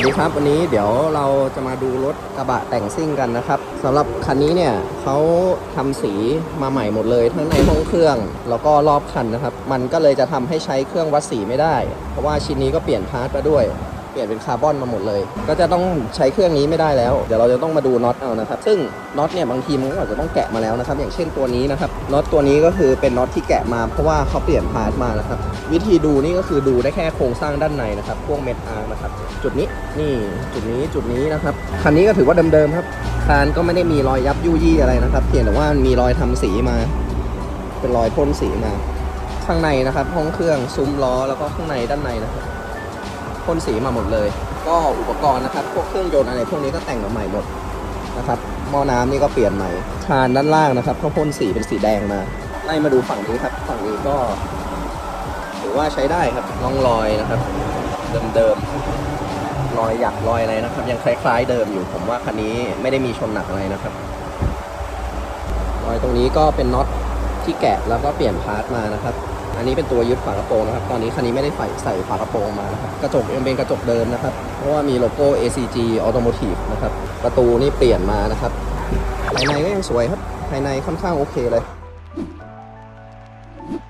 วัสดีครับวันนี้เดี๋ยวเราจะมาดูรถกระบะแต่งซิ่งกันนะครับสำหรับคันนี้เนี่ยเขาทำสีมาใหม่หมดเลยทั้งในห้องเครื่องแล้วก็รอบคันนะครับ มันก็เลยจะทำให้ใช้เครื่องวัดสีไม่ได้ เพราะว่าชิ้นนี้ก็เปลี่ยนพาร์ทมาด้วย เปลี่ยนเป็นคาร์บอนมาหมดเลย ก็จะต้องใช้เครื่องนี้ไม่ได้แล้ว เดี๋ยวเราจะต้องมาดูน็อตเอานะครับ ซึ่งน็อตเนี่ยบางทีมันก็อาจจะต้องแกะมาแล้วนะครับ อย่างเช่นตัวนี้นะครับ น็อตตัวนี้ก็คือเป็นน็อตที่แกะมาเพราะว่าเขาเปลี่ยนพาร์ทมานะครับ วิธีดูนี่ก็คือดูได้แค่โครงสร้างด้านในนะครับ พวกเม็ดอาร์นะครับ จุดนี้ นี่ จุดนี้ จุดนี้นะครับ คันนี้ก็ถือว่าเดิมๆครับ คานก็ไม่ได้มีรอยยับยุยี่อะไรนะครับ เพียงแต่ว่ามีรอยทำสีมา เป็นรอยพ่นสีมา ข้างในนะครับ ห้องเครื่องซุ้มล้อแล้วก็ข้างในด้านในนะครับ พ่นสีมาหมดเลย ก็อุปกรณ์นะครับ พวกเครื่องยนต์อะไรพวกนี้ก็แต่งมาใหม่หมดนะครับหม้อน้ำนี่ก็เปลี่ยนใหม่คานด้านล่างนะครับเขาพ่นสีเป็นสีแดงมาไล่มาดูฝั่งนี้ครับ ฝั่งนี้ก็ถือว่าใช้ได้ครับร่องรอยนะครับ เดิมๆรอยหยักรอยอะไรนะครับ ยังคล้ายๆเดิมอยู่ผมว่าคันนี้ไม่ได้มีชนหนักอะไรนะครับ รอยตรงนี้ก็เป็นน็อตที่แกะแล้วก็เปลี่ยนพาร์ทมานะครับ อันนี้เป็นตัวยึดฝากระโปรงนะครับ ตอนนี้คันนี้ไม่ได้ใส่ใส่ฝากระโปรงมานะครับ กระจกยังเป็นกระจกเดิมนะครับ เพราะว่ามีโลโก้ ACG Automotive นะครับ ประตูนี่เปลี่ยนมานะครับ ภายในก็ยังสวยครับ ภายในค่อนข้างโอเคเลย